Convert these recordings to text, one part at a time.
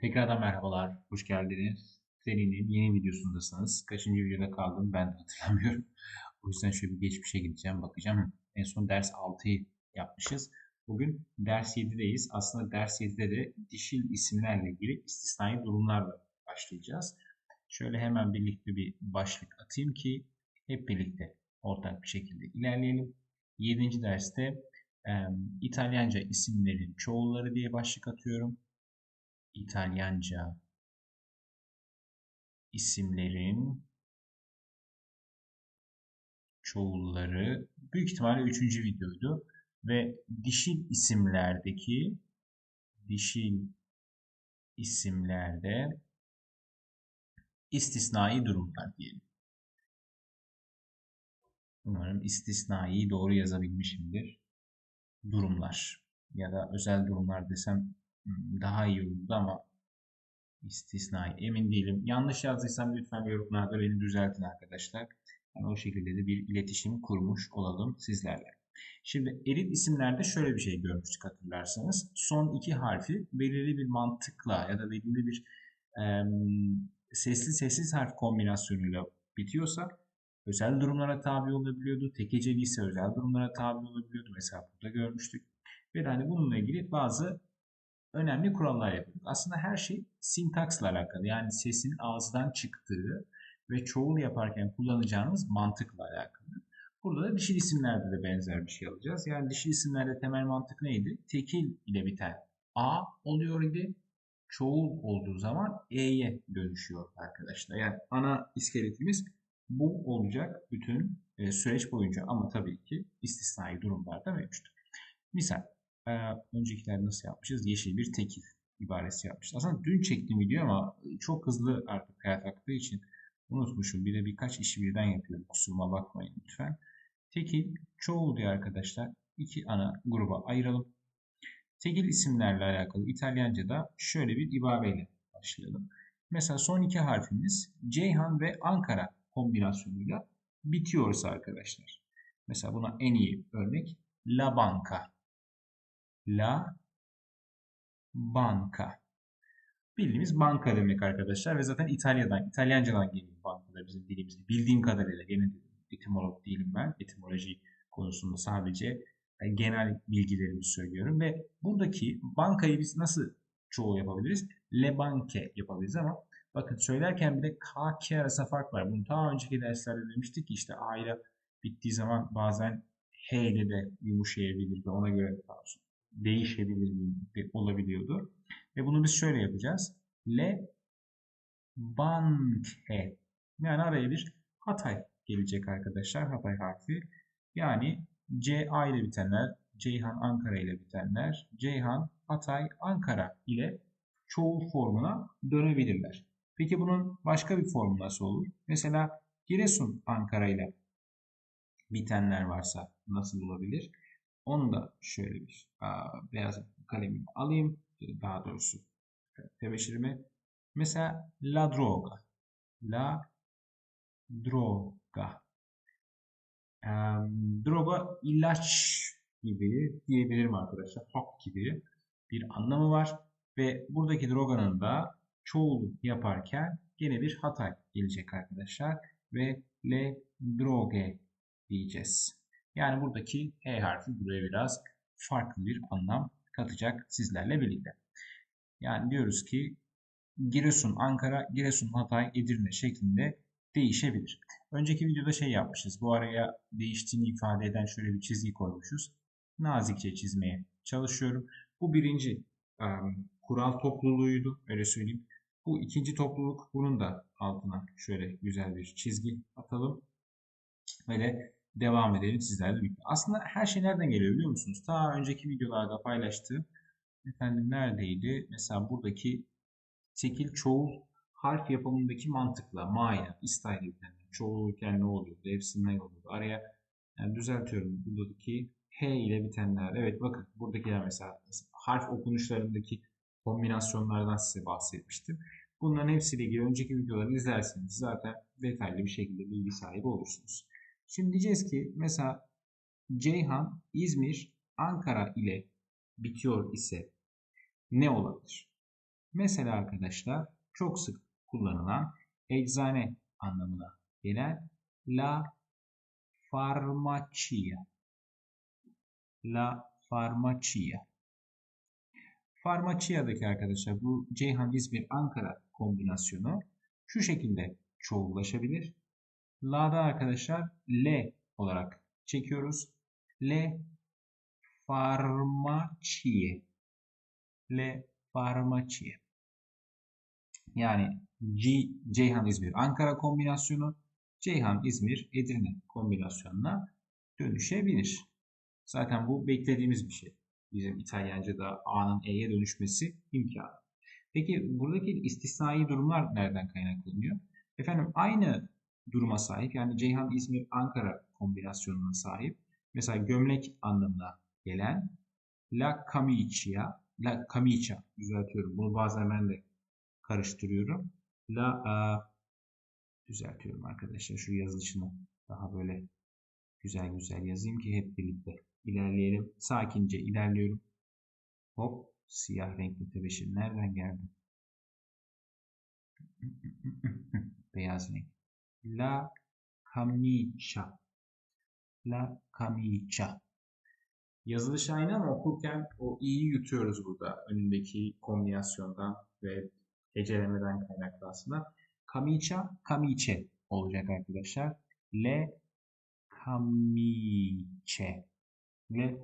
Tekrardan merhabalar, hoş geldiniz. Serinin yeni videosundasınız. Kaçıncı videoda kaldım ben hatırlamıyorum. O yüzden şöyle bir geçmişe gideceğim, bakacağım. En son ders 6'yı yapmışız. Bugün ders 7'deyiz. Aslında ders 7'de de dişil isimlerle ilgili istisnai durumlarla başlayacağız. Şöyle hemen birlikte bir başlık atayım ki hep birlikte ortak bir şekilde ilerleyelim. 7. derste e, İtalyanca isimlerin çoğulları diye başlık atıyorum. İtalyanca isimlerin çoğulları büyük ihtimalle üçüncü videoydu ve dişil isimlerdeki dişil isimlerde istisnai durumlar diyelim. Umarım istisnai doğru yazabilmişimdir. Durumlar ya da özel durumlar desem daha iyi olurdu ama istisnai emin değilim. Yanlış yazdıysam lütfen yorumlarda beni düzeltin arkadaşlar. Yani o şekilde de bir iletişim kurmuş olalım sizlerle. Şimdi elit isimlerde şöyle bir şey görmüştük hatırlarsanız. Son iki harfi belirli bir mantıkla ya da belirli bir e, sesli sessiz harf kombinasyonuyla bitiyorsa özel durumlara tabi olabiliyordu. Tekeceli ise özel durumlara tabi olabiliyordu. Mesela burada görmüştük. Ve hani bununla ilgili bazı önemli kurallar yapıyoruz. Aslında her şey sintaksla alakalı. Yani sesin ağızdan çıktığı ve çoğul yaparken kullanacağınız mantıkla alakalı. Burada da dişil isimlerde de benzer bir şey alacağız. Yani dişil isimlerde temel mantık neydi? Tekil ile biten A oluyor idi. Çoğul olduğu zaman E'ye dönüşüyor arkadaşlar. Yani ana iskeletimiz bu olacak bütün e, süreç boyunca ama tabii ki istisnai durumlarda mevcut. Misal e, öncekiler nasıl yapmışız? Yeşil bir tekil ibaresi yapmışız. Aslında dün çektiğim video ama çok hızlı artık hayat aktığı için unutmuşum. Bir de birkaç işi birden yapıyorum. Kusuruma bakmayın lütfen. Tekil çoğul diye arkadaşlar iki ana gruba ayıralım. Tekil isimlerle alakalı İtalyanca'da şöyle bir ibareyle başlayalım. Mesela son iki harfimiz Ceyhan ve Ankara kombinasyonuyla bitiyorsa arkadaşlar. Mesela buna en iyi örnek La Banca La banka. Bildiğimiz banka demek arkadaşlar ve zaten İtalya'dan, İtalyancadan geliyor bankada bizim dilimizde. Bildiğim kadarıyla yine etimolog değilim ben. Etimoloji konusunda sadece e, genel bilgilerimi söylüyorum ve buradaki bankayı biz nasıl çoğu yapabiliriz? Le banke yapabiliriz ama bakın söylerken bir de K, K arasında fark var. Bunu daha önceki derslerde demiştik ki işte A ile bittiği zaman bazen H ile de yumuşayabilir ve ona göre daha değişebilir olabiliyordu. Ve bunu biz şöyle yapacağız. Le banke. Yani araya bir Hatay gelecek arkadaşlar. Hatay harfi. Yani C A ile bitenler, Ceyhan Ankara ile bitenler, Ceyhan Hatay Ankara ile çoğul formuna dönebilirler. Peki bunun başka bir formu nasıl olur? Mesela Giresun Ankara ile bitenler varsa nasıl olabilir? Onu da şöyle bir beyaz kalemimi alayım. Daha doğrusu tebeşirimi. Mesela la droga. La droga. E, droga ilaç gibi diyebilirim arkadaşlar. Hap gibi bir anlamı var. Ve buradaki droganın da çoğul yaparken gene bir hata gelecek arkadaşlar. Ve le droge diyeceğiz. Yani buradaki E harfi buraya biraz farklı bir anlam katacak sizlerle birlikte. Yani diyoruz ki Giresun, Ankara, Giresun, Hatay, Edirne şeklinde değişebilir. Önceki videoda şey yapmışız. Bu araya değiştiğini ifade eden şöyle bir çizgi koymuşuz. Nazikçe çizmeye çalışıyorum. Bu birinci um, kural topluluğuydu. Öyle söyleyeyim. Bu ikinci topluluk. Bunun da altına şöyle güzel bir çizgi atalım. Ve de devam edelim sizlerle birlikte. Aslında her şey nereden geliyor biliyor musunuz? Ta önceki videolarda paylaştığım efendim neredeydi? Mesela buradaki tekil çoğul harf yapımındaki mantıkla maya, istayla bitenler. Çoğulurken ne oluyordu? Hepsinin ne oluyordu? Araya yani düzeltiyorum. Buradaki H ile bitenler. Evet bakın buradakiler mesela harf okunuşlarındaki kombinasyonlardan size bahsetmiştim. Bunların hepsiyle ilgili önceki videoları izlerseniz zaten detaylı bir şekilde bilgi sahibi olursunuz. Şimdi diyeceğiz ki mesela Ceyhan, İzmir, Ankara ile bitiyor ise ne olabilir? Mesela arkadaşlar çok sık kullanılan eczane anlamına gelen la farmacia. La farmacia. Farmacia'daki arkadaşlar bu Ceyhan İzmir Ankara kombinasyonu şu şekilde çoğullaşabilir. La'da arkadaşlar L olarak çekiyoruz. L farmacie. L farmacie. Yani G, Ceyhan İzmir Ankara kombinasyonu Ceyhan İzmir Edirne kombinasyonuna dönüşebilir. Zaten bu beklediğimiz bir şey. Bizim İtalyanca'da A'nın E'ye dönüşmesi imkanı. Peki buradaki istisnai durumlar nereden kaynaklanıyor? Efendim aynı duruma sahip yani Ceyhan İzmir Ankara kombinasyonuna sahip. Mesela gömlek anlamına gelen la camicia, la camicia düzeltiyorum. Bunu bazen ben de karıştırıyorum. La a, düzeltiyorum arkadaşlar. Şu yazılışını daha böyle güzel güzel yazayım ki hep birlikte ilerleyelim. Sakince ilerliyorum. Hop siyah renkli tebeşir nereden geldi? Beyaz renk. La camicia. La camicia. Yazılış aynı ama okurken o i'yi yutuyoruz burada. Önündeki kombinasyondan ve hecelemeden kaynaklı aslında. Camicia, camice olacak arkadaşlar. Le camice. Le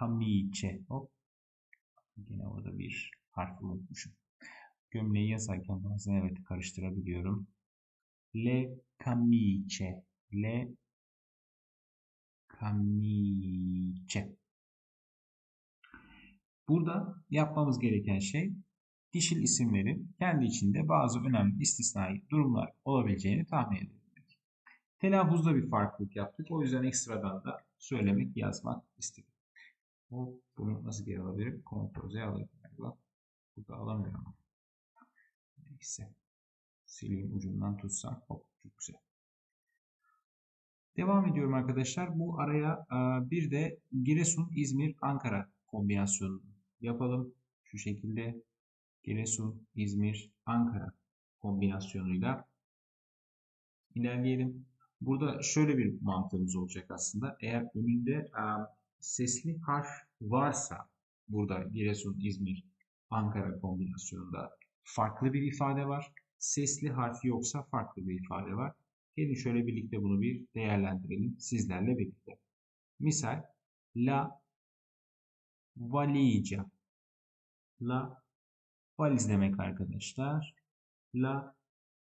camice. Hop. Yine orada bir harf unutmuşum. Gömleği yazarken bazen evet karıştırabiliyorum. Le camice. Le camice. Burada yapmamız gereken şey dişil isimlerin kendi içinde bazı önemli istisnai durumlar olabileceğini tahmin edebilmek. Telaffuzda bir farklılık yaptık. O yüzden ekstradan da söylemek, yazmak istedim. Hop, bunu nasıl geri alabilirim? Ctrl Z galiba. Burada alamıyorum. Neyse. Sileyim ucundan tutsam. Hop, çok güzel. Devam ediyorum arkadaşlar. Bu araya bir de Giresun, İzmir, Ankara kombinasyonu yapalım. Şu şekilde Giresun, İzmir, Ankara kombinasyonuyla ilerleyelim. Burada şöyle bir mantığımız olacak aslında. Eğer önünde sesli harf varsa burada Giresun, İzmir, Ankara kombinasyonunda farklı bir ifade var. Sesli harf yoksa farklı bir ifade var. Gelin şöyle birlikte bunu bir değerlendirelim sizlerle birlikte. Misal la valica. La valiz demek arkadaşlar. La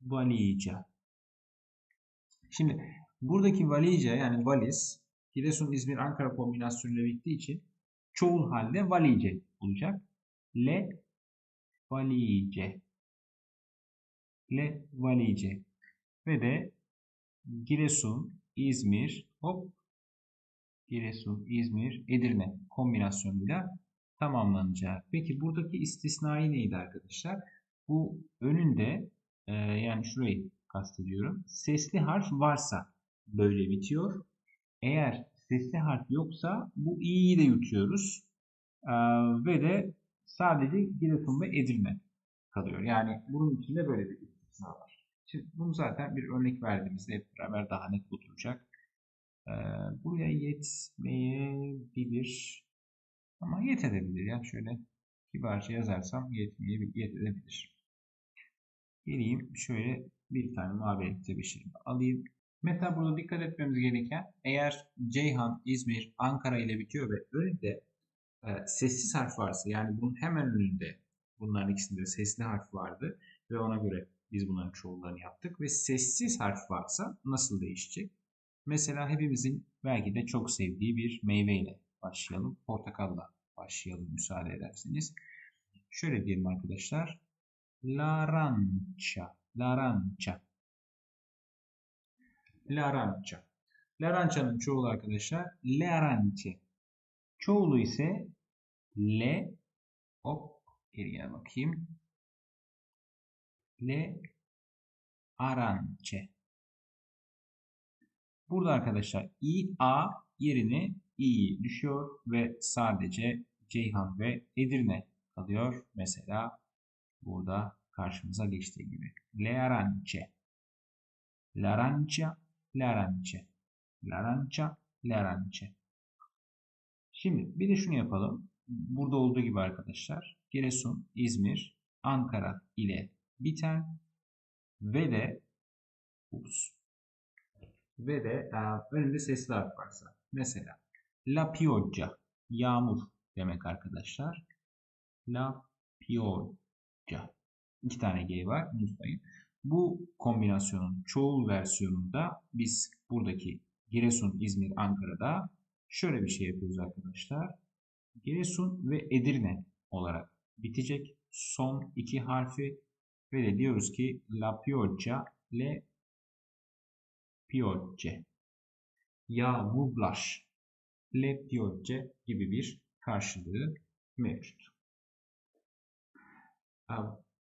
valica. Şimdi buradaki valica yani valiz Giresun, İzmir, Ankara kombinasyonuyla bittiği için çoğul halde valice olacak. Le valice. Le valice. Ve de Giresun, İzmir, hop Giresun, İzmir, Edirne kombinasyonuyla tamamlanacak. Peki buradaki istisnai neydi arkadaşlar? Bu önünde e, yani şurayı kastediyorum. Sesli harf varsa böyle bitiyor. Eğer sesli harf yoksa bu i'yi de yutuyoruz. E, ve de sadece Giresun ve Edirne kalıyor. Yani bunun içinde böyle bir var. Şimdi bunu zaten bir örnek verdiğimizde hep beraber daha net oturacak. Ee, buraya yetmeyebilir. Ama yetebilir ya. Şöyle kibarca yazarsam yetmeyebilir, yetebilir. Geleyim şöyle bir tane mavi renkte bir şey alayım. Mesela burada dikkat etmemiz gereken eğer Ceyhan, İzmir, Ankara ile bitiyor ve önünde e, sessiz harf varsa yani bunun hemen önünde bunların ikisinde sesli harf vardı ve ona göre biz bunların çoğullarını yaptık ve sessiz harf varsa nasıl değişecek? Mesela hepimizin belki de çok sevdiği bir meyveyle başlayalım. Portakalla başlayalım müsaade ederseniz. Şöyle diyelim arkadaşlar. Larança. Larança. Larança. Larança'nın çoğulu arkadaşlar Larance. Çoğulu ise le hop geriye bakayım. Le arance. Burada arkadaşlar i a yerine i düşüyor ve sadece Ceyhan ve Edirne kalıyor. Mesela Burada karşımıza geçtiği gibi. Le arance. L'arancia, l'arance. L'arancia, l'arance. Şimdi bir de şunu yapalım. Burada olduğu gibi arkadaşlar. Giresun, İzmir, Ankara ile biten ve de ups, ve de e, önünde sesli harf varsa. Mesela la pioggia, yağmur demek arkadaşlar. La pioggia. İki tane G var unutmayın. Bu kombinasyonun çoğul versiyonunda biz buradaki Giresun, İzmir, Ankara'da şöyle bir şey yapıyoruz arkadaşlar. Giresun ve Edirne olarak bitecek son iki harfi ve de diyoruz ki la pioggia, le piogge. Yağmurlar, le piogge gibi bir karşılığı mevcut.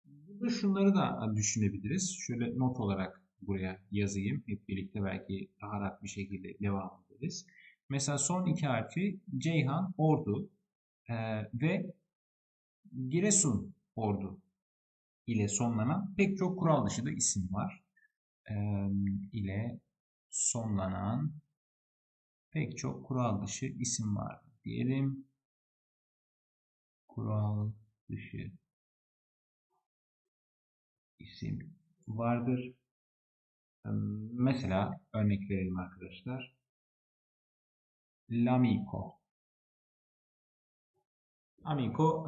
Burada şunları da düşünebiliriz. Şöyle not olarak buraya yazayım. Hep birlikte belki daha rahat bir şekilde devam ederiz. Mesela son iki harfi Ceyhan, Ordu e, ve Giresun Ordu ile sonlanan pek çok kural dışı da isim var. E, ile sonlanan pek çok kural dışı isim var diyelim. Kural dışı isim vardır. Mesela örnek verelim arkadaşlar. L'amico. Amico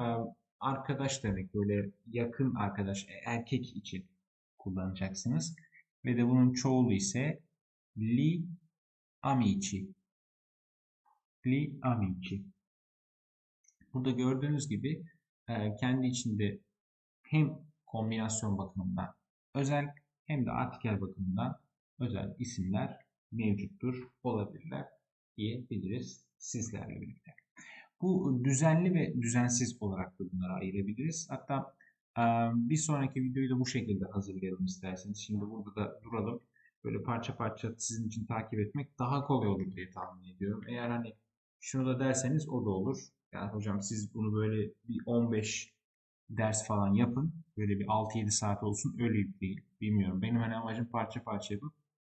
arkadaş demek. Böyle yakın arkadaş, erkek için kullanacaksınız. Ve de bunun çoğulu ise li amici. Li amici. Burada gördüğünüz gibi kendi içinde hem kombinasyon bakımından özel hem de artikel bakımından özel isimler mevcuttur, olabilirler diyebiliriz sizlerle birlikte. Bu düzenli ve düzensiz olarak da bunları ayırabiliriz. Hatta bir sonraki videoyu da bu şekilde hazırlayalım isterseniz. Şimdi burada da duralım. Böyle parça parça sizin için takip etmek daha kolay olur diye tahmin ediyorum. Eğer hani şunu da derseniz o da olur. Yani hocam siz bunu böyle bir 15 ders falan yapın. Böyle bir 6-7 saat olsun. Öyle değil. Bilmiyorum. Benim hani amacım parça parça yapıp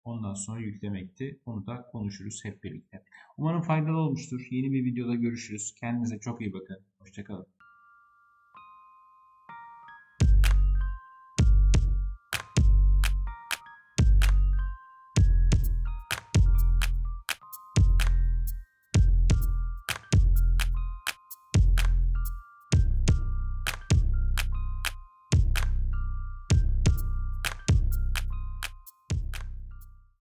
ondan sonra yüklemekti. Onu da konuşuruz hep birlikte. Umarım faydalı olmuştur. Yeni bir videoda görüşürüz. Kendinize çok iyi bakın. Hoşçakalın.